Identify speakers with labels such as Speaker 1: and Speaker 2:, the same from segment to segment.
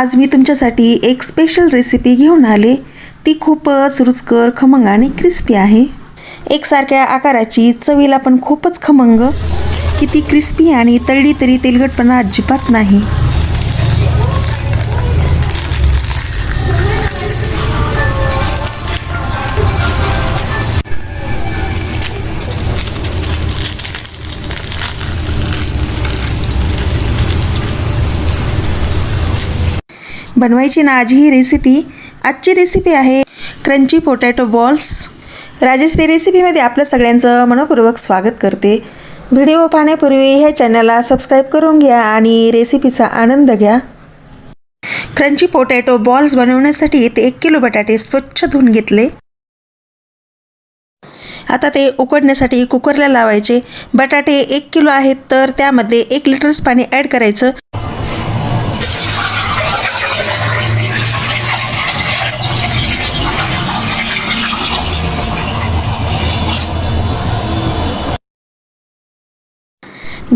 Speaker 1: आज मी तुमच्यासाठी एक स्पेशल रेसिपी घेऊन आले. ती खूपच रुचकर खमंग आणि क्रिस्पी आहे. एकसारख्या आकाराची चवीला पण खूपच खमंग. किती क्रिस्पी आणि तळली तरी तेलगटपणा अजिबात नाही. बनवायची ना आज ही रेसिपी आजची रेसिपी आहे क्रंची पोटॅटो बॉल्स राजश्री रेसिपीमध्ये आपलं सगळ्यांचं मनपूर्वक स्वागत करते. व्हिडिओ पाहण्यापूर्वी ह्या चॅनलला सबस्क्राईब करून घ्या आणि रेसिपीचा आनंद घ्या. क्रंची पोटॅटो बॉल्स बनवण्यासाठी ते एक किलो बटाटे स्वच्छ धुवून घेतले. आता ते उकडण्यासाठी कुकरला लावायचे. बटाटे एक किलो आहेत तर त्यामध्ये एक लिटर्स पाणी ॲड करायचं.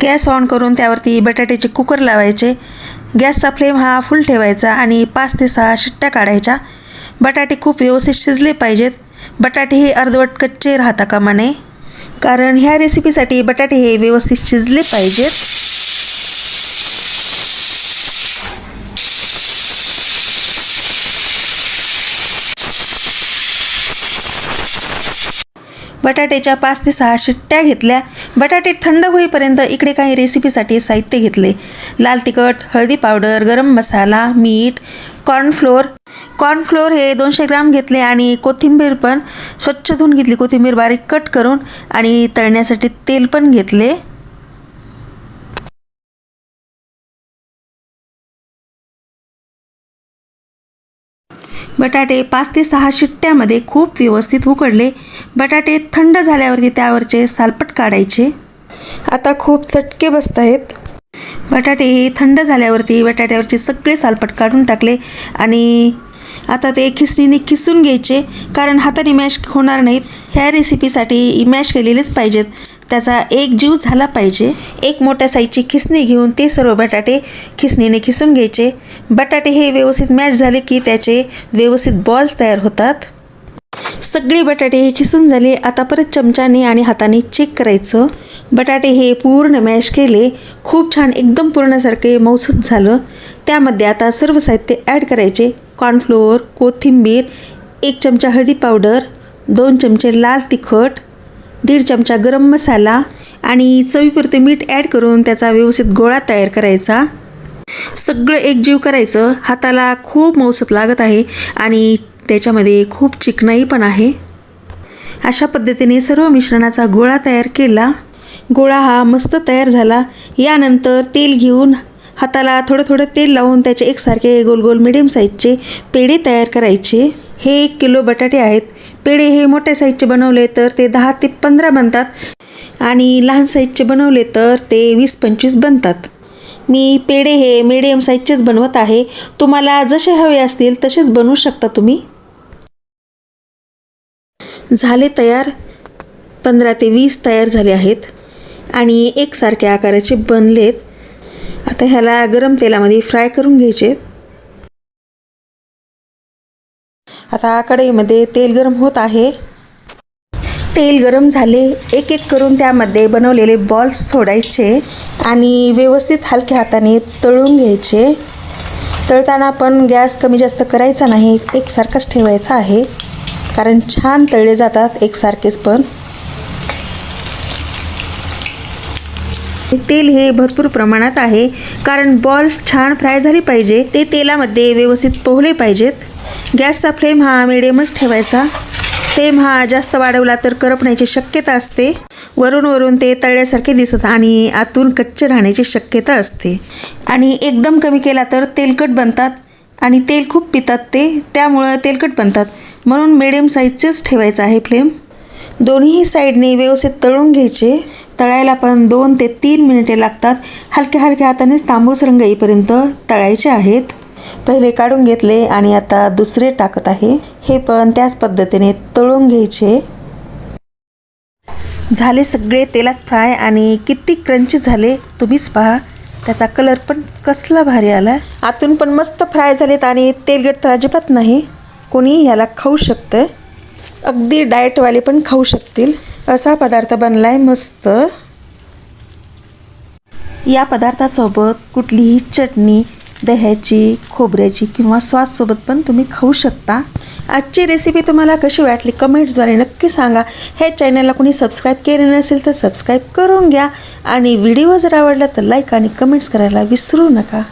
Speaker 1: गॅस ऑन करून त्यावरती बटाट्याचे कुकर लावायचे. गॅसचा फ्लेम हा फुल ठेवायचा आणि पाच ते सहा शिट्ट्या काढायच्या. बटाटे खूप व्यवस्थित शिजले पाहिजेत. बटाटे हे अर्धवट कच्चे राहता कामा नये. कारण ह्या रेसिपीसाठी बटाटे हे व्यवस्थित शिजले पाहिजेत. बटाट्याच्या पाच ते सहा शिट्ट्या घेतल्या. बटाटे थंड होईपर्यंत इकडे काही रेसिपीसाठी साहित्य घेतले. लाल तिखट हळदी पावडर गरम मसाला मीठ कॉर्नफ्लोअर कॉर्नफ्लोअर हे दोनशे ग्राम घेतले आणि कोथिंबीर पण स्वच्छ धुवून घेतली. कोथिंबीर बारीक कट करून आणि तळण्यासाठी तेल पण घेतले. बटाटे पाच ते सहा शिट्ट्यामध्ये खूप व्यवस्थित उकडले. बटाटे थंड झाल्यावरती त्यावरचे सालपट काढायचे. आता खूप चटके बसत आहेत. बटाटे हे थंड झाल्यावरती बटाट्यावरचे सगळे सालपट काढून टाकले आणि आता ते खिसणीने खिसून घ्यायचे कारण हाताने मॅश होणार नाहीत. ह्या रेसिपीसाठी मॅश केलेलेच पाहिजेत. त्याचा एक जीव झाला पाहिजे. एक मोठ्या साईजची खिसणी घेऊन ते सर्व बटाटे खिसणीने खिसून घ्यायचे. बटाटे हे व्यवस्थित मॅश झाले की त्याचे व्यवस्थित बॉल्स तयार होतात. सगळे बटाटे हे खिसून झाले. आता परत चमच्याने आणि हाताने चेक करायचं. बटाटे हे पूर्ण मॅश केले. खूप छान एकदम पूर्णासारखे मौसूद झालं. त्यामध्ये आता सर्व साहित्य ॲड करायचे. कॉर्नफ्लोअर कोथिंबीर एक चमचा हळदी पावडर दोन चमचे लाल तिखट दीड चमचा गरम मसाला आणि चवीपुरते मीठ ॲड करून त्याचा व्यवस्थित गोळा तयार करायचा. सगळं एकजीव करायचं. हाताला खूप मौसत लागत आहे आणि त्याच्यामध्ये खूप चिकनाई पण आहे. अशा पद्धतीने सर्व मिश्रणाचा गोळा तयार केला. गोळा हा मस्त तयार झाला. यानंतर तेल घेऊन हाताला थोडं थोडं तेल लावून त्याचे एकसारखे गोल गोल मिडियम साईजचे पेढे तयार करायचे. हे एक किलो बटाटे आहेत. पेढे हे मोठ्या साईजचे बनवले तर ते दहा ते पंधरा बनतात आणि लहान साईजचे बनवले तर ते वीस पंचवीस बनतात. मी पेढे हे मिडियम साईजचेच बनवत आहे. तुम्हाला जसे हवे असतील तसेच बनवू शकता तुम्ही. झाले तयार. पंधरा ते वीस तयार झाले आहेत आणि एकसारख्या आकाराचे बनलेत. आता ह्याला गरम तेलामध्ये फ्राय करून घ्यायचे. आता कढईमध्ये तेल गरम होत आहे. तेल गरम झाले एक एक करून त्यामध्ये बनवलेले बॉल्स सोडायचे आणि व्यवस्थित हलक्या हाताने तळून घ्यायचे. तळताना पण गॅस कमी जास्त करायचा नाही एकसारखाच ठेवायचा आहे. कारण छान तळले जातात एकसारखेच पण. तेल हे भरपूर प्रमाणात आहे कारण बॉल्स छान फ्राय झाली पाहिजे ते तेलामध्ये व्यवस्थित पोहले पाहिजेत. गॅसचा फ्लेम हा मिडियमच ठेवायचा. फ्लेम हा जास्त वाढवला तर करपण्याची शक्यता असते. वरून वरून ते तळल्यासारखे दिसत आणि आतून कच्चे राहण्याची शक्यता असते. आणि एकदम कमी केला तर तेलकट बनतात. आणि तेल खूप पितात ते त्यामुळं तेलकट बनतात. म्हणून मिडियम साईजचेच ठेवायचं आहे फ्लेम. दोन्ही साईडने व्यवस्थित तळून घ्यायचे. तळायला पण दोन ते तीन मिनिटे लागतात. हलक्या हलक्या हातानेच तांबूस रंग येईपर्यंत तळायचे आहेत. पहिले काढून घेतले आणि आता दुसरे टाकत आहे. हे पण त्याच पद्धतीने तळून घ्यायचे. झाले सगळे तेलात फ्राय आणि किती क्रंची झाले तुम्हीच पहा. त्याचा कलर पण कसला भारी आला. आतून पण मस्त फ्राय झालेत आणि तेलगट तर अजिबात नाही. कोणी ह्याला खाऊ शकतं? अगदी डाएटवाले पण खाऊ शकतील. असा पदार्थ बनला आहे मस्त. या पदार्थासोबत कुठलीही चटणी दह्याची खोबऱ्याची किंवा सॉससोबत पण तुम्ही खाऊ शकता. आजची रेसिपी तुम्हाला कशी वाटली कमेंट्सद्वारे नक्की सांगा. हे चॅनलला कोणी सबस्क्राईब केले नसेल तर सबस्क्राईब करून घ्या. आणि व्हिडिओ जर आवडला तर लाईक आणि कमेंट्स करायला विसरू नका.